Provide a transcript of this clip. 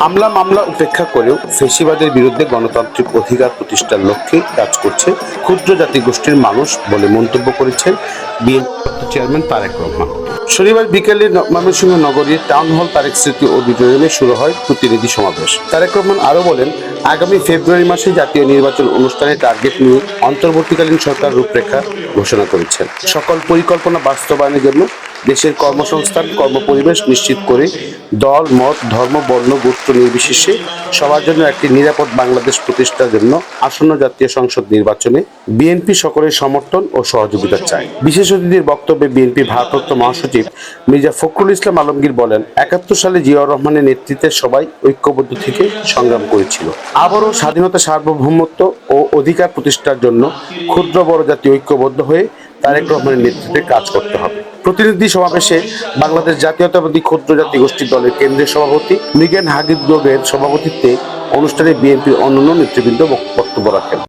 হামলা মামলা উপেক্ষা করেও ফেসিবাদের বিরুদ্ধে গণতান্ত্রিক অধিকার প্রতিষ্ঠার লক্ষ্যে কাজ করছে ক্ষুদ্র জাতিগোষ্ঠীর মানুষ বলে মন্তব্য করেছেন বিএনপি চেয়ারম্যান তারেক রহমান। শনিবার বিকেলে ময়মনসিংহ নগরীর টাউন হল তারেক স্মৃতি অডিটোরিয়ামে শুরু হয় প্রতিনিধি সমাবেশ। তারেক রহমান আরও বলেন, আগামী ফেব্রুয়ারি মাসে জাতীয় নির্বাচন অনুষ্ঠানে টার্গেট নিয়ে অন্তর্বর্তীকালীন সরকার রূপরেখা ঘোষণা করেছেন। সকল পরিকল্পনা বাস্তবায়নের জন্য দেশের কর্মসংস্থান, কর্মপরিবেশ নিশ্চিত করে দল, মত, ধর্ম, বর্ণ গোত্র নির্বিশেষে সবার জন্য একটি নিরাপদ বাংলাদেশ প্রতিষ্ঠার জন্য আসন্ন জাতীয় সংসদ নির্বাচনে বিএনপি সকলের সমর্থন ও সহযোগিতা চায়। বিশেষ অতিথির বক্তব্যে বিএনপি ভারপ্রাপ্ত মহাসচিব মির্জা ফখরুল ইসলাম আলমগীর বলেন, একাত্তর সালে জিয়াউর রহমানের নেতৃত্বে সবাই ঐক্যবদ্ধ থেকে সংগ্রাম করেছিল। আবারও স্বাধীনতা সার্বভৌমত্ব ও অধিকার প্রতিষ্ঠার জন্য ক্ষুদ্র বড় জাতি ঐক্যবদ্ধ হয়ে তারেক রহমানের নেতৃত্বে কাজ করতে হবে। প্রতিনিধি সমাবেশে বাংলাদেশ জাতীয়তাবাদী ক্ষুদ্র জাতি গোষ্ঠীর দলের কেন্দ্রীয় সভাপতি মিগেন হাগিদ যোগের সভাপতিত্বে অনুষ্ঠানে বিএনপির অন্যান্য নেতৃবৃন্দ বক্তব্য রাখেন।